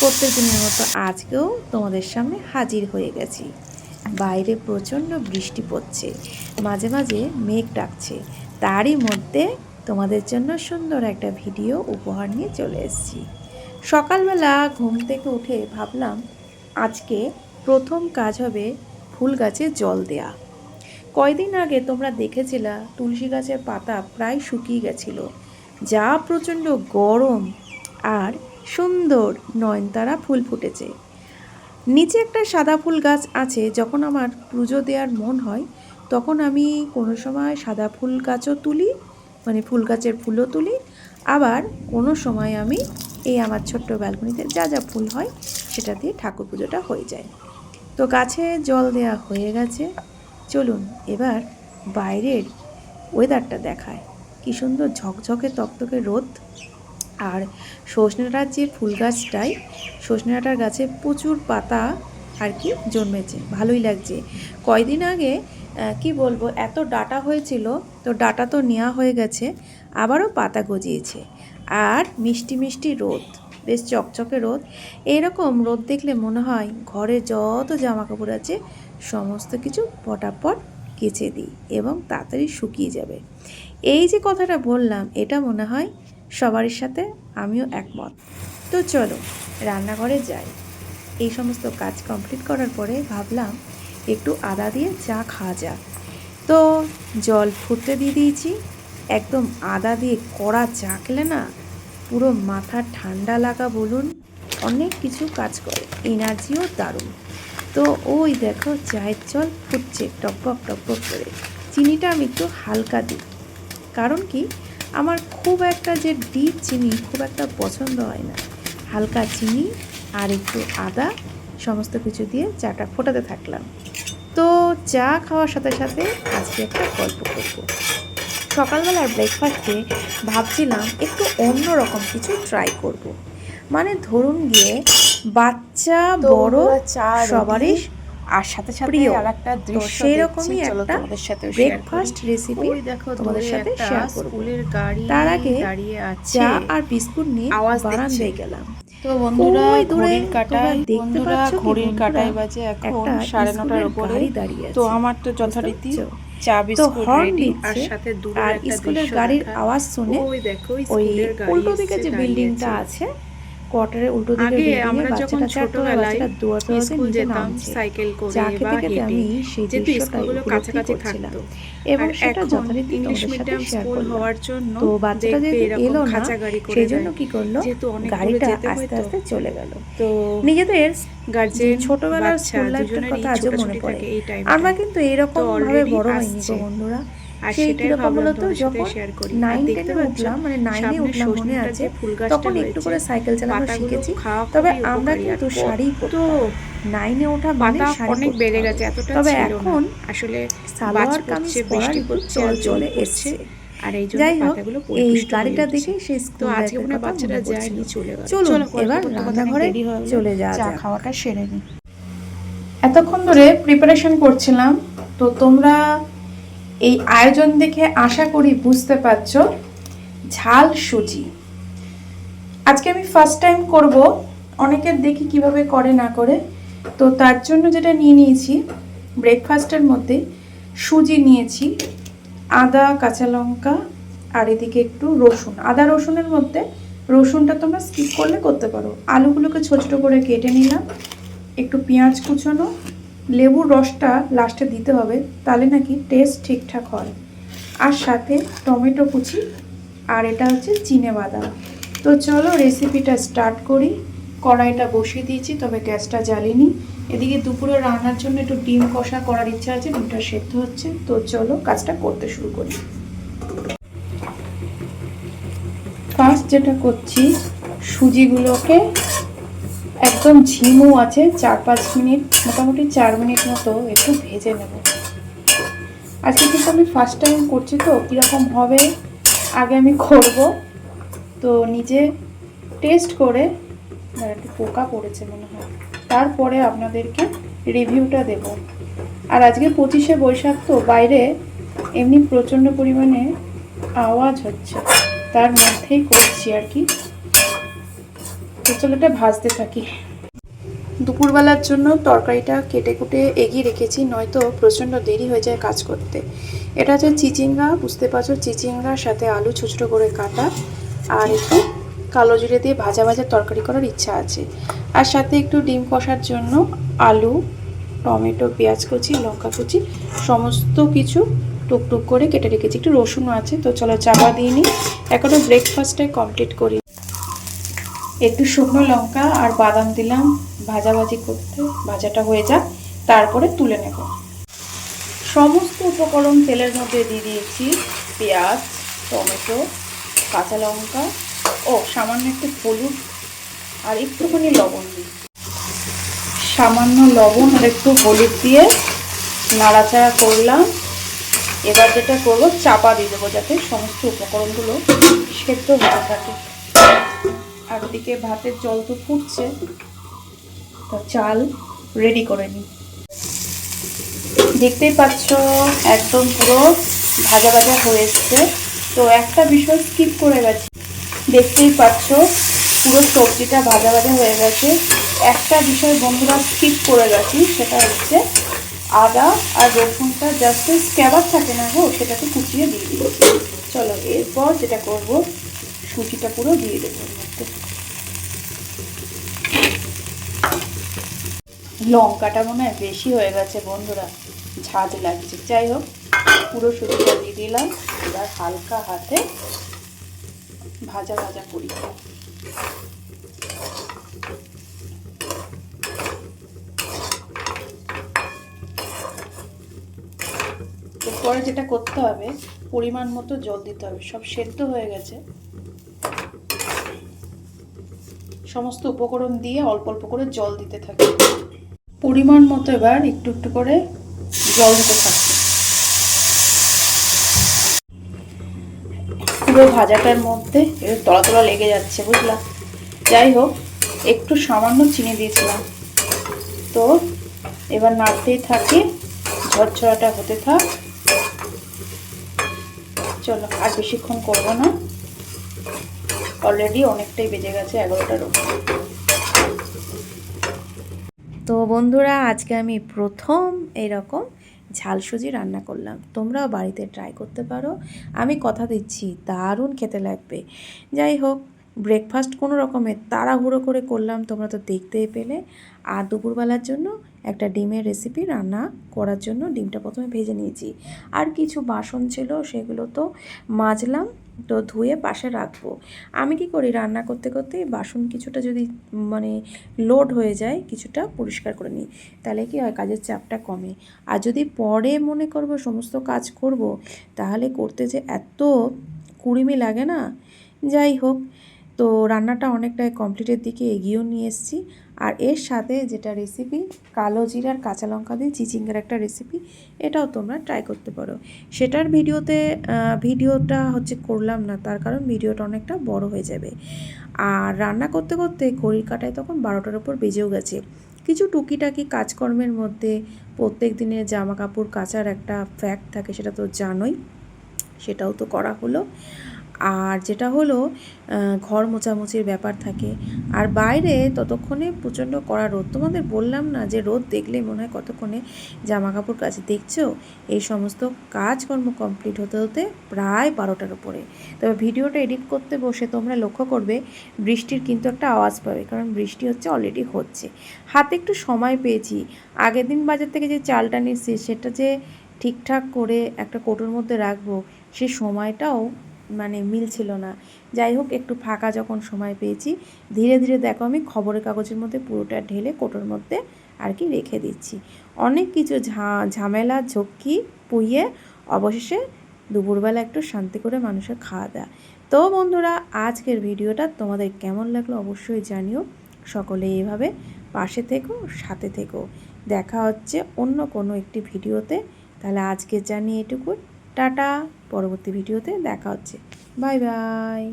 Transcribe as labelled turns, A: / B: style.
A: প্রত্যেক দিনের মতো আজকেও তোমাদের সামনে হাজির হয়ে গেছি। বাইরে প্রচণ্ড বৃষ্টি পড়ছে। মাঝে মাঝে মেঘ ডাকছে। তারই মধ্যে তোমাদের জন্য সুন্দর একটা ভিডিও উপহার নিয়ে চলে এসেছি। সকালবেলা ঘুম থেকে উঠে ভাবলাম, আজকে প্রথম কাজ হবে ফুল গাছে জল দেয়া। কয়দিন আগে তোমরা দেখেছিলা, তুলসী গাছের পাতা প্রায় শুকিয়ে গেছিল। যা প্রচণ্ড গরম আর সুন্দর নয়নতারা ফুল ফুটেছে। নিচে একটা সাদা ফুল গাছ আছে, যখন আমার পুজো দেওয়ার মন হয়, তখন আমি কোনো সময় সাদা ফুল গাছও তুলি মানে ফুল গাছের ফুলও তুলি। আবার কোনো সময় আমি এই আমার ছোট্ট ব্যালকনিতে যা যা ফুল হয়, সেটা দিয়ে ঠাকুর পুজোটা হয়ে যায়। তো গাছে জল দেওয়া হয়ে গেছে। চলুন এবার বাইরের ওয়েদারটা দেখায়। কি সুন্দর ঝকঝকে তকতকে রোদ। আর সজনেটার যে ফুল গাছটাই সজনেটার গাছে প্রচুর পাতা আর কি জন্মেছে, ভালোই লাগছে। কয়দিন আগে কি বলব, এত ডাটা হয়েছিল, তো ডাটা তো নেওয়া হয়ে গেছে, আবারও পাতা গজিয়েছে। আর মিষ্টি মিষ্টি রোদ, বেশ চকচকে রোদ। এরকম রোদ দেখলে মনে হয় ঘরে যত জামা কাপড় আছে, সমস্ত কিছু পটাপট কেচে দিই এবং তাড়াতাড়ি শুকিয়ে যাবে। এই যে কথাটা বললাম, এটা মনে হয় সবারই সাথে আমিও একমত। তো চলো, রান্নাঘরে যাই। এই সমস্ত কাজ কমপ্লিট করার পরে ভাবলাম একটু আদা দিয়ে চা খাওয়া যাক। তো জল ফুটতে দিয়ে দিয়েছি। একদম আদা দিয়ে কড়া চা খেলে না পুরো মাথা ঠান্ডা লাগা বলুন, অনেক কিছু কাজ করে। এনার্জিও দারুণ। তো ওই দেখো চায়ের জল ফুটছে টকবক টকবক করে। চিনিটা আমি একটু হালকা দিই। কারণ কি? আমার খুব একটা যে ডিপ চিনি খুব একটা পছন্দ হয় না। হালকা চিনি আর একটু আদা সমস্ত কিছু দিয়ে চাটা ফোটাতে থাকলাম। তো চা খাওয়ার সাথে সাথে আজকে একটা গল্প করব। সকালবেলার ব্রেকফাস্টে ভাবছিলাম একটু অন্য রকম কিছু ট্রাই করব। মানে ধরুন গিয়ে বাচ্চা বড় চা সবারই
B: আর সাথে সাথে
A: প্রিয়।
B: আর একটা দৃশ্য
A: সেরকমই একটা
B: তোমাদের সাথে
A: ব্রেকফাস্ট রেসিপি
B: ওই দেখো
A: তোমাদের সাথে শেয়ার করব।
B: স্কুলের গাড়ি
A: তার আগে
B: দাঁড়িয়ে আছে।
A: চা আর বিস্কুট নিয়ে
B: আওয়াজ
A: বারান্দায় গেলাম।
B: তো বন্ধুরা ঘড়ির কাটায়
A: দেখতে
B: বন্ধুরা ঘড়ির কাটায় বাজে এখন সাড়ে নটার উপরে
A: দাঁড়িয়ে
B: তো আমার তো যথারীতি চা বিস্কুট রেডি আর সাথে দূরে একটা
A: স্কুলের গাড়ির আওয়াজ শুনে
B: ওই দেখো
A: ওই
B: স্কুলের গাড়ি
A: উল্টো দিকে যে। বিল্ডিংটা আছে কোয়ার্টারের উল্টো দিকে
B: আগে আমরা যখন ছোটবেলায় স্কুল যেতাম সাইকেল করে বা হেঁটে
A: আমি সেই
B: যেহেতু স্কুলগুলো কাছাকাছি থাকতো।
A: এবং সেটা যথারীতি
B: ইংলিশ মিডিয়াম স্কুল হওয়ার জন্য
A: তো বাচ্চাটা যেহেতু এলো না সেই জন্য কি করল? গাড়িটা আস্তে আস্তে চলে গেল।
B: তো
A: নিজেদের
B: গার্জেন
A: ছোটবেলার স্কুল লাইফটার কথা আজও মনে পড়ে। আমরা কিন্তু এইরকম ভাবে বড় হয়নি গো বন্ধুরা।
B: আর
A: সেই
B: সেটাই ভাবলাম
A: বলতো? যখন
B: শেয়ার করি।
A: নাইন টেনে উঠলাম মানে নাইনে উঠলাম মনে আছে?
B: যে ফুল
A: তখন একটু করে সাইকেল চালানো শিখেছি। তবে আমরা
B: উপকারী।
A: কিন্তু শাড়ি
B: তো
A: নাইনে ওঠা মানে
B: অনেক বেড়ে গেছে এতটা
A: তবে এখন
B: আসলে
A: সালোয়ার
B: বাজ
A: কামিজ
B: বৃষ্টি পড়ছে,
A: চল এসছে।
B: আর এই জন্য পাতাগুলো
A: এই গাড়িটা। দেখেই
B: তো আজকে মনে বাচ্চারা যায়নি চলে গেল চলো,
A: এবার রান্নাঘরে। চলে যাওয়া
B: চা খাওয়াটা সেরে নিই
A: এতক্ষণ ধরে প্রিপারেশন করছিলাম তো তোমরা এই আয়োজন দেখে আশা করি বুঝতে পারছ। ঝাল সুজি। আজকে আমি ফার্স্ট টাইম করব। অনেকের দেখি কীভাবে করে, না করে। তো তার জন্য যেটা নিয়ে নিয়েছি ব্রেকফাস্টের মধ্যে সুজি নিয়েছি, আদা, কাঁচা লঙ্কা, আর এদিকে একটু রসুন। আদা রসুনের মধ্যে রসুনটা তোমরা স্কিপ করলে করতে পারো। আলুগুলোকে ছোট ছোট করে কেটে নিলাম। একটু পেঁয়াজ কুচোনো লেবুর রসটা লাস্টে দিতে হবে, তাহলে নাকি টেস্ট ঠিকঠাক হয়। আর সাথে টমেটো কুচি, আর এটা হচ্ছে চিনে বাদাম। তো চলো রেসিপিটা স্টার্ট করি। কড়াইটা বসিয়ে দিয়েছি, তবে গ্যাসটা জ্বালিনি। এদিকে দুপুরে রান্নার জন্য একটু ডিম কষা করার ইচ্ছা আছে, ডিমটা সেদ্ধ হচ্ছে। তো চলো কাজটা করতে শুরু করি। ফার্স্ট যেটা করছি, সুজিগুলোকে একদম ঝিমও আছে, চার পাঁচ মিনিট, মোটামুটি চার মিনিট মতো একটু ভেজে নেব। আজকে কিন্তু আমি ফার্স্ট টাইম করছি তো, কীরকম হবে, আগে আমি করব। তো নিজে টেস্ট করে একটু পোকা পড়েছে মনে হয়। তারপরে আপনাদেরকে রিভিউটা দেব। আর আজকে পঁচিশে বৈশাখ তো, বাইরে এমনি প্রচণ্ড পরিমাণে আওয়াজ হচ্ছে। তার মধ্যেই করছি আর কি।
B: তো ভাজতে থাকি। দুপুরবেলার জন্য তরকারিটা কেটে কুটে এগিয়ে রেখেছি, নয়তো প্রচণ্ড দেরি হয়ে যায় কাজ করতে। এটা হচ্ছে চিচিঙ্গা, বুঝতে পারছ, চিচিঙ্গার সাথে আলু ছুচড়ো করে কাটা আর একটু কালো জিরে দিয়ে ভাজা ভাজা তরকারি করার ইচ্ছা আছে। আর সাথে একটু ডিম কষার জন্য আলু, টমেটো, পেঁয়াজ কুচি, লঙ্কা কুচি, সমস্ত কিছু টুকটুক করে কেটে রেখেছি। একটু রসুনও আছে, তো চলো চাপা দিয়ে নিই। এখনও ব্রেকফাস্টটাই কমপ্লিট করি একটু শুকনো লঙ্কা আর বাদাম দিলাম, ভাজাভাজি করতে, ভাজাটা হয়ে যাক, তারপরে তুলে নেব। সমস্ত উপকরণ তেলের মধ্যে দিয়ে দিয়েছি, পেঁয়াজ, টমেটো, কাঁচা লঙ্কা ও সামান্য একটু হলুদ আর একটুখানি লবণ দিই। সামান্য লবণ আর একটু হলুদ দিয়ে নাড়াচাড়া করলাম। এবার যেটা করব, চাপা দিয়ে দেবো যাতে সমস্ত উপকরণগুলো সেদ্ধ হতে থাকে। আর ওদিকে ভাতের জল তো ফুটছে। তো চাল রেডি করে নিই দেখতেই পাচ্ছ, একদম পুরো ভাজা ভাজা হয়ে এসছে। তো একটা বিষয় স্কিপ করে গেছি। দেখতেই পাচ্ছ, পুরো সবজিটা ভাজা ভাজা হয়ে গেছে। একটা বিষয় বন্ধুরা স্কিপ করে গেছি, সেটা হচ্ছে আদা আর রসুনটা জাস্ট স্ক্যাবার থাকে না গো সেটাকে কুচিয়ে দিয়ে দিয়েছি চলো, এরপর যেটা করব সুজিটা পুরো দিয়ে দেবো লঙ্কাটা মনে হয় বেশি হয়ে গেছে বন্ধুরা, ঝাঁজ লাগছে। যাই হোক, পুরো সুজিটা দিয়ে দিলাম। এবার হালকা হাতে ভাজা ভাজা করি। এরপরে যেটা করতে হবে, পরিমাণ মতো জল দিতে হবে। সব সেদ্ধ হয়ে গেছে। সমস্ত উপকরণ দিয়ে অল্প অল্প করে জল দিতে থাকি। পরিমাণ মতো এবার একটু একটু করে জল দিতে থাকছে পুরো ভাজাটার মধ্যে তলা তলা লেগে যাচ্ছে, বুঝলা? যাই হোক, একটু সামান্য চিনি দিয়েছিলাম। তো এবার নাড়তেই থাকি, ঝরঝরাটা হতে থাক। চলো, আর বেশিক্ষণ করব না। অলরেডি অনেকটাই বেজে গেছে, এগারোটার উপরে।
A: তো বন্ধুরা, আজকে আমি প্রথম এরকম ঝাল সুজি রান্না করলাম। তোমরাও বাড়িতে ট্রাই করতে পারো। আমি কথা দিচ্ছি, দারুণ খেতে লাগবে। যাই হোক ব্রেকফাস্ট কোনো রকমের তাড়াহুড়ো করে করলাম, তোমরা তো দেখতেই পেলে। আর দুপুরবেলার জন্য একটা ডিমের রেসিপি রান্না করার জন্য ডিমটা প্রথমে ভেজে নিয়েছি। আর কিছু বাসন ছিল, সেগুলো তো মাজলাম। তো ধুয়ে পাশে রাখব। আমি কি করি রান্না করতে করতে বাসন কিছুটা যদি মানে লোড হয়ে যায় কিছুটা পরিষ্কার করে নিই। তাহলে কি হয় কাজের চাপটা কমে। আর যদি পরে মনে করব সমস্ত কাজ করব, তাহলে করতে যে এত কুড়িমি লাগে না? যাই হোক, তো রান্নাটা অনেকটাই কমপ্লিটের দিকে এগিয়েও নিয়ে এসেছি। আর এর সাথে যেটা রেসিপি কালো জিরার কাঁচা লঙ্কা দিয়ে চিচিঙ্গার একটা রেসিপি এটাও তোমরা ট্রাই করতে পারো। সেটার ভিডিওতে ভিডিওটা হচ্ছে করলাম না, তার কারণ ভিডিওটা অনেকটা বড় হয়ে যাবে। আর রান্না করতে করতে ঘড়ির কাটায় তখন বারোটার ওপর বেজেও গেছে। কিছু টুকিটাকি কাজকর্মের মধ্যে প্রত্যেক দিনের জামা কাপড় কাচার একটা ফ্যাক্ট থাকে, সেটা তো জানোই। সেটাও তো করা হলো। আর যেটা হলো ঘর মোছামুছির ব্যাপার থাকে। আর বাইরে ততক্ষণে প্রচণ্ড কড়া রোদ। তোমাদের বললাম না যে রোদ দেখলে মনে হয় কতক্ষণে জামা কাপড় কাছে দেখছ? এই সমস্ত কাজকর্ম কমপ্লিট হতে হতে প্রায় বারোটার উপরে। তবে ভিডিওটা এডিট করতে বসে তোমরা লক্ষ্য করবে, বৃষ্টির কিন্তু একটা আওয়াজ পাবে, কারণ বৃষ্টি হচ্ছে অলরেডি হচ্ছে। হাতে একটু সময় পেয়েছি। আগের দিন বাজার থেকে যে চালটা নিচ্ছি সেটা যে ঠিকঠাক করে একটা কোটোর মধ্যে রাখব, সে সময়টাও মানে মিলছিল না। যাই হোক একটু ফাঁকা যখন সময় পেয়েছি, ধীরে ধীরে দেখো আমি খবরের কাগজের মধ্যে পুরোটা ঢেলে কোটোর মধ্যে আর কি রেখে দিচ্ছি। অনেক কিছু ঝা, ঝামেলা, ঝক্কি, পুইয়ে, অবশেষে দুপুরবেলা একটু শান্তি করে মানুষের খাওয়া দাওয়া। তো বন্ধুরা, আজকের ভিডিওটা তোমাদের কেমন লাগল অবশ্যই জানিও। সকলে এভাবে পাশে থেকো, সাথে থেকো। দেখা হচ্ছে অন্য কোনো একটি ভিডিওতে। তাহলে আজকে জানি এটুকু টাটা! পরবর্তী ভিডিওতে দেখা হচ্ছে। Bye bye.